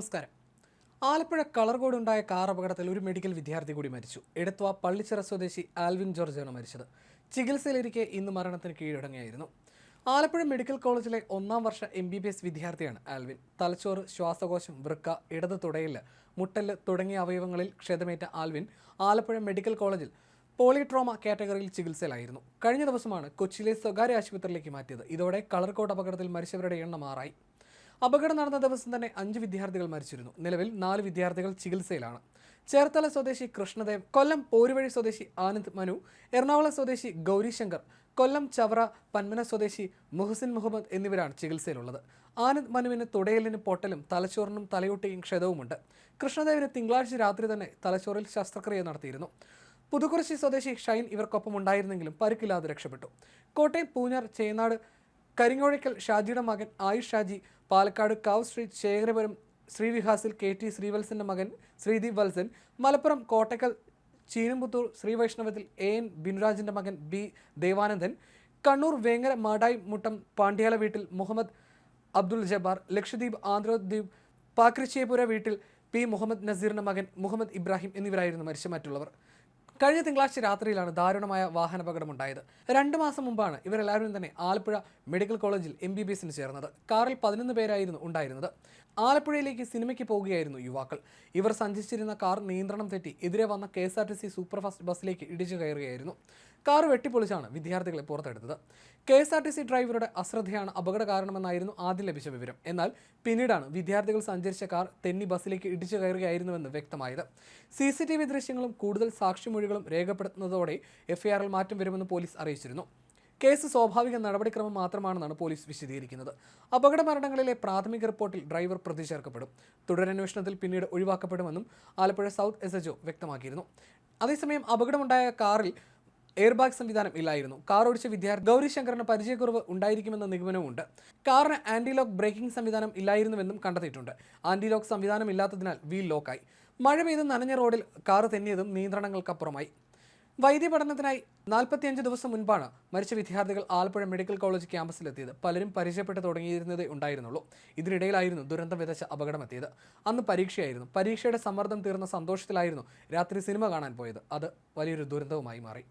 നമസ്കാരം. ആലപ്പുഴ കളർകോട് ഉണ്ടായ കാർ അപകടത്തിൽ ഒരു മെഡിക്കൽ വിദ്യാർത്ഥി കൂടി മരിച്ചു. എടത്വ പള്ളിച്ചിറ സ്വദേശി ആൽവിൻ ജോർജാണ് മരിച്ചത്. ചികിത്സയിലിരിക്കെ ഇന്ന് മരണത്തിന് കീഴടങ്ങിയായിരുന്നു. ആലപ്പുഴ മെഡിക്കൽ കോളേജിലെ ഒന്നാം വർഷ എം ബി ബി എസ് വിദ്യാർത്ഥിയാണ് ആൽവിൻ. തലച്ചോറ് ശ്വാസകോശം വൃക്ക ഇടത് തുടയിൽ മുട്ടൽ തുടങ്ങിയ അവയവങ്ങളിൽ ക്ഷതമേറ്റ ആൽവിൻ ആലപ്പുഴ മെഡിക്കൽ കോളേജിൽ പോളിട്രോമ കാറ്റഗറിയിൽ ചികിത്സയിലായിരുന്നു. കഴിഞ്ഞ ദിവസമാണ് കൊച്ചിയിലെ സ്വകാര്യ ആശുപത്രിയിലേക്ക് മാറ്റിയത്. ഇതോടെ കളർകോട് അപകടത്തിൽ മരിച്ചവരുടെ എണ്ണം ആറായി. അപകടം നടന്ന ദിവസം തന്നെ അഞ്ച് വിദ്യാർത്ഥികൾ മരിച്ചിരുന്നു. നിലവിൽ നാല് വിദ്യാർത്ഥികൾ ചികിത്സയിലാണ്. ചേർത്തല സ്വദേശി കൃഷ്ണദേവ് കൊല്ലം പോരുവഴി സ്വദേശി ആനന്ദ് മനു എറണാകുളം സ്വദേശി ഗൗരിശങ്കർ കൊല്ലം ചവറ പന്മന സ്വദേശി മുഹസിൻ മുഹമ്മദ് എന്നിവരാണ് ചികിത്സയിലുള്ളത്. ആനന്ദ് മനുവിന് തുടയലിന് പൊട്ടലും തലച്ചോറിനും തലയൊട്ടിയും ക്ഷതവുമുണ്ട്. കൃഷ്ണദേവിന് തിങ്കളാഴ്ച രാത്രി തന്നെ തലച്ചോറിൽ ശസ്ത്രക്രിയ നടത്തിയിരുന്നു. പുതുക്കുറിശി സ്വദേശി ഷൈൻ ഇവർക്കൊപ്പം ഉണ്ടായിരുന്നെങ്കിലും പരിക്കില്ലാതെ രക്ഷപ്പെട്ടു. കോട്ടയം പൂഞ്ഞാർ ചേനാട് കരിങ്ങോഴയ്ക്കൽ ഷാജിയുടെ മകൻ ആയുഷ് ഷാജി പാലക്കാട് കാവ് സ്ട്രീറ്റ് ശേഖരപുരം ശ്രീവിഹാസിൽ കെ ടി ശ്രീവത്സന്റെ മകൻ ശ്രീദീപ് വത്സൻ മലപ്പുറം കോട്ടക്കൽ ചീനമ്പുത്തൂർ ശ്രീവൈഷ്ണവത്തിൽ എ എൻ ബിനുരാജിന്റെ മകൻ ബി ദേവാനന്ദൻ കണ്ണൂർ വേങ്ങര മാടായി മുട്ടം പാണ്ഡ്യാല വീട്ടിൽ മുഹമ്മദ് അബ്ദുൾ ജബ്ബാർ ലക്ഷദ്വീപ് ആന്ധ്രദ്വീപ് പാക്രിച്ചേപുര വീട്ടിൽ പി മുഹമ്മദ് നസീറിന്റെ മകൻ മുഹമ്മദ് ഇബ്രാഹിം എന്നിവരായിരുന്നു മരിച്ച മറ്റുള്ളവർ. കഴിഞ്ഞ തിങ്കളാഴ്ച രാത്രിയിലാണ് ദാരുണമായ വാഹനാപകടമുണ്ടായത്. രണ്ടു മാസം മുമ്പാണ് ഇവരെല്ലാവരും തന്നെ ആലപ്പുഴ മെഡിക്കൽ കോളേജിൽ എം ബി ബി എസിന് ചേർന്നത്. കാറിൽ പതിനൊന്ന് പേരായിരുന്നു ഉണ്ടായിരുന്നത്. ആലപ്പുഴയിലേക്ക് സിനിമയ്ക്ക് പോവുകയായിരുന്നു യുവാക്കൾ. ഇവർ സഞ്ചരിച്ചിരുന്ന കാർ നിയന്ത്രണം തെറ്റി എതിരെ വന്ന K S R T C superfast ബസ്സിലേക്ക് ഇടിച്ചു കയറുകയായിരുന്നു. കാർ വെട്ടിപ്പൊളിച്ചാണ് വിദ്യാർത്ഥികളെ പുറത്തെടുത്തത്. K S R T C ഡ്രൈവറുടെ അശ്രദ്ധയാണ് അപകട കാരണമെന്നായിരുന്നു ആദ്യം ലഭിച്ച വിവരം. എന്നാൽ പിന്നീടാണ് വിദ്യാർത്ഥികൾ സഞ്ചരിച്ച കാർ തെന്നി ബസ്സിലേക്ക് ഇടിച്ചു കയറുകയായിരുന്നുവെന്ന് വ്യക്തമായത്. സി സി ടി വി ദൃശ്യങ്ങളും കൂടുതൽ സാക്ഷിമൊഴികളും രേഖപ്പെടുത്തുന്നതോടെ എഫ്ഐആറിൽ മാറ്റം വരുമെന്ന് പോലീസ് അറിയിച്ചിരുന്നു. കേസ് സ്വാഭാവിക നടപടിക്രമം മാത്രമാണെന്നാണ് പോലീസ് വിശദീകരിക്കുന്നത്. അപകട മരണങ്ങളിലെ പ്രാഥമിക റിപ്പോർട്ടിൽ ഡ്രൈവർ പ്രതി ചേർക്കപ്പെടും. തുടരന്വേഷണത്തിൽ പിന്നീട് ഒഴിവാക്കപ്പെടുമെന്നും ആലപ്പുഴ സൗത്ത് എസ് എച്ച്ഒ വ്യക്തമാക്കിയിരുന്നു. അതേസമയം അപകടമുണ്ടായ കാറിൽ എയർ ബാഗ് സംവിധാനം ഇല്ലായിരുന്നു. കാർ ഓടിച്ച വിദ്യാർത്ഥി ഗൗരിശങ്കറിന് പരിചയക്കുറവ് ഉണ്ടായിരിക്കുമെന്ന നിഗമനവുമുണ്ട്. കാറിന് ആന്റിലോക്ക് ബ്രേക്കിംഗ് സംവിധാനം ഇല്ലായിരുന്നുവെന്നും കണ്ടെത്തിയിട്ടുണ്ട്. ആന്റിലോക്ക് സംവിധാനം ഇല്ലാത്തതിനാൽ വീൽ ലോക്കായി. മഴ പെയ്ത് നനഞ്ഞ റോഡിൽ കാർ തെന്നിയതും നിയന്ത്രണങ്ങൾക്കപ്പുറമായി. വൈദ്യ പഠനത്തിനായി നാൽപ്പത്തിയഞ്ച് ദിവസം മുൻപാണ് മരിച്ച വിദ്യാർത്ഥികൾ ആലപ്പുഴ മെഡിക്കൽ കോളേജ് ക്യാമ്പസിലെത്തിയത്. പലരും പരിചയപ്പെട്ട് തുടങ്ങിയിരുന്നതേ ഉണ്ടായിരുന്നുള്ളൂ. ഇതിനിടയിലായിരുന്നു ദുരന്തം വിതച്ച അപകടമെത്തിയത്. അന്ന് പരീക്ഷയായിരുന്നു. പരീക്ഷയുടെ സമ്മർദ്ദം തീർന്ന സന്തോഷത്തിലായിരുന്നു രാത്രി സിനിമ കാണാൻ പോയത്. അത് വലിയൊരു ദുരന്തവുമായി മാറി.